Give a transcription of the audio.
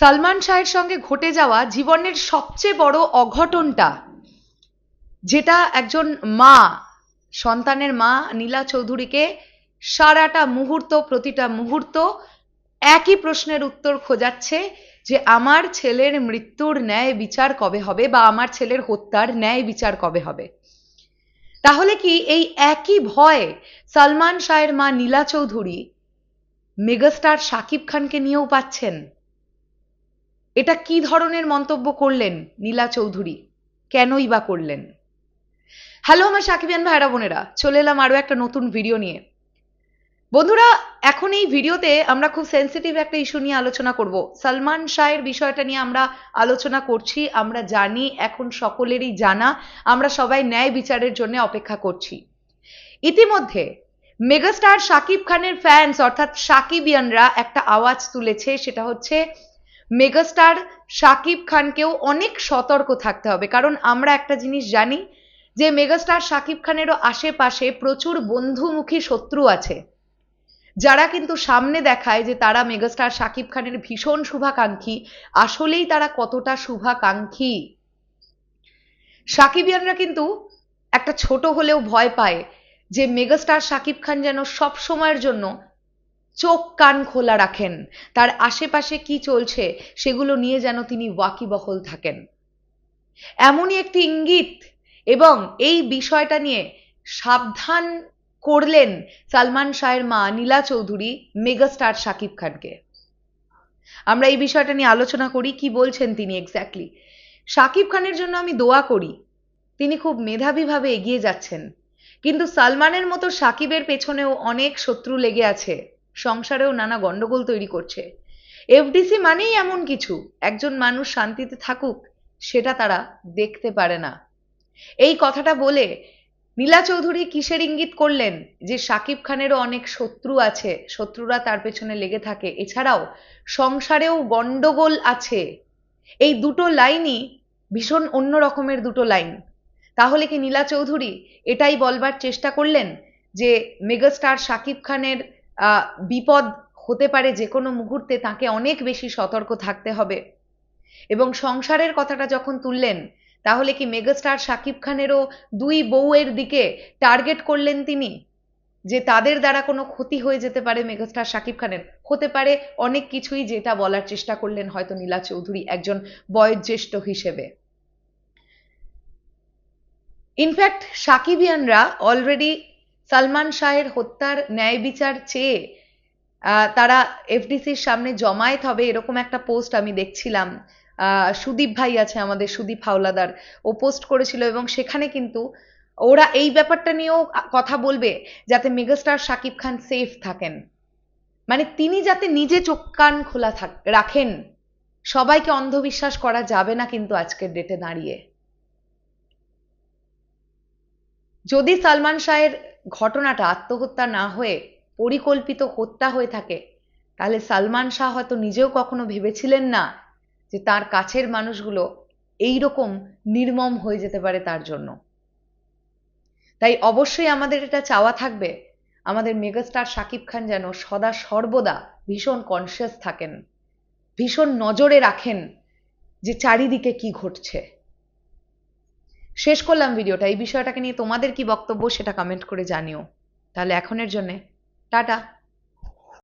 সালমান শাহের সঙ্গে ঘটে যাওয়া জীবনের সবচেয়ে বড় অঘটনটা, যেটা একজন মা, সন্তানের মা নীলা চৌধুরীকে সারাটা মুহূর্ত, প্রতিটা মুহূর্ত একই প্রশ্নের উত্তর খোঁজাচ্ছে যে আমার ছেলের মৃত্যুর ন্যায় বিচার কবে হবে বা আমার ছেলের হত্যার ন্যায় বিচার কবে হবে। তাহলে কি এই একই ভয় সালমান শাহের মা নীলা চৌধুরী মেগাস্টার শাকিব খানকে নিয়েও পাচ্ছেন? এটা কি ধরনের মন্তব্য করলেন নীলা চৌধুরী? কেনই বা করলেন? হ্যালো আমার সাকিবিয়ান ভাইরা বোনেরা, চলে এলাম আরও একটা নতুন ভিডিও নিয়ে। বন্ধুরা, এখন এই ভিডিওতে আমরা খুব সেন্সিটিভ একটা ইস্যু নিয়ে আলোচনা করব। সালমান শাহের বিষয়টা নিয়ে আমরা আলোচনা করছি, আমরা জানি, এখন সকলেরই জানা, আমরা সবাই ন্যায় বিচারের জন্য অপেক্ষা করছি। ইতিমধ্যে মেগাস্টার শাকিব খানের ফ্যান্স অর্থাৎ সাকিবিয়ানরা একটা আওয়াজ তুলেছে, সেটা হচ্ছে মেগাস্টার শাকিব খানকেও অনেক সতর্ক থাকতে হবে। কারণ আমরা একটা জিনিস জানি যে, মেগাস্টার শাকিব খানেরও আশেপাশে প্রচুর বন্ধুমুখী শত্রু আছে। যারা কিন্তু সামনে দেখায় যে, তারা মেগাস্টার শাকিব খানের ভীষণ শুভাকাঙ্ক্ষী। আসলেই তারা কতটা শুভাকাঙ্ক্ষী। সাকিবিয়ানরা কিন্তু একটা ছোট হলেও ভয় পায় যে, মেগাস্টার শাকিব খান যেন সব সময়ের জন্য চোখ কান খোলা রাখেন। তার আশেপাশে কি চলছে সেগুলো নিয়ে যেন তিনি ওয়াকিবহল থাকেন। এমনই একটি ইঙ্গিত এবং এই বিষয়টা নিয়ে সাবধান করলেন সালমান শাহের মা নীলা চৌধুরী, মেগাস্টার শাকিব খানকে। আমরা এই বিষয়টা নিয়ে আলোচনা করি, কি বলছেন তিনি এক্স্যাক্টলি শাকিব খানের জন্য আমি দোয়া করি, তিনি খুব মেধাবীভাবে এগিয়ে যাচ্ছেন। কিন্তু সালমানের মতো সাকিবের পেছনেও অনেক শত্রু লেগে আছে। সংসারেও নানা গন্ডগোল তৈরি করছে। এফডিসি মানেই এমন কিছু। একজন মানুষ শান্তিতে থাকুক, সেটা তারা দেখতে পারে না। এই কথাটা বলে নীলা চৌধুরী কিসের ইঙ্গিত করলেন? যে সাকিব খানেরও অনেক শত্রু আছে, শত্রুরা তার পেছনে লেগে থাকে। এছাড়াও সংসারেও গন্ডগোল আছে। এই দুটো লাইনই ভীষণ অন্য রকমের দুটো লাইন। তাহলে কি নীলা চৌধুরী এটাই বলবার চেষ্টা করলেন? যে মেগাস্টার শাকিব খানের বিপদ হতে পারে যে কোনো মুহূর্তে তাকে অনেক বেশি সতর্ক থাকতে হবে। এবং সংসারের কথাটা যখন তুললেন, তাহলে কি মেগাস্টার শাকিব খানেরও দুই বউয়ের দিকে টার্গেট করলেন তিনি? যে তাদের দ্বারা কোনো ক্ষতি হয়ে যেতে পারে মেগাস্টার শাকিব খানের। হতে পারে অনেক কিছুই যেটা বলার চেষ্টা করলেন হয়তো নীলা চৌধুরী একজন বয়োজ্যেষ্ঠ হিসেবে। ইনফ্যাক্ট সাকিবিয়ানরা অলরেডি সালমান শাহের হত্যার ন্যায় বিচার চেয়ে তারা এফডিসির সামনে জমায়েত হবে এরকম একটা পোস্ট আমি দেখছিলাম। সুদীপ ভাই আছে আমাদের সুদীপ হাওলাদার, ও পোস্ট করেছিল এবং সেখানে কিন্তু ওরা এই ব্যাপারটা নিয়েও কথা বলবে যাতে মেগাস্টার শাকিব খান সেফ থাকেন। মানে তিনি যাতে নিজে চোখ কান খোলা থাক, রাখেন, সবাইকে অন্ধবিশ্বাস করা যাবে না কিন্তু আজকের ডেটে দাঁড়িয়ে। যদি সালমান শাহের ঘটনাটা আত্মহত্যা না হয়ে পরিকল্পিত হত্যা হয়ে থাকে, তাহলে সালমান শাহ হয়তো নিজেও কখনো ভেবেছিলেন না যে তার কাছের মানুষগুলো এই রকম নির্মম হয়ে যেতে পারে তার জন্য। তাই অবশ্যই আমাদের এটা চাওয়া থাকবে, আমাদের মেগাস্টার শাকিব খান যেন সদা সর্বদা ভীষণ কনসিয়াস থাকেন, ভীষণ নজরে রাখেন যে চারিদিকে কি ঘটছে। শেষ করলাম ভিডিওটা। এই বিষয়টাকে নিয়ে তোমাদের কি বক্তব্য সেটা কমেন্ট করে জানিও। তাহলে এখনের জন্যে। টাটা।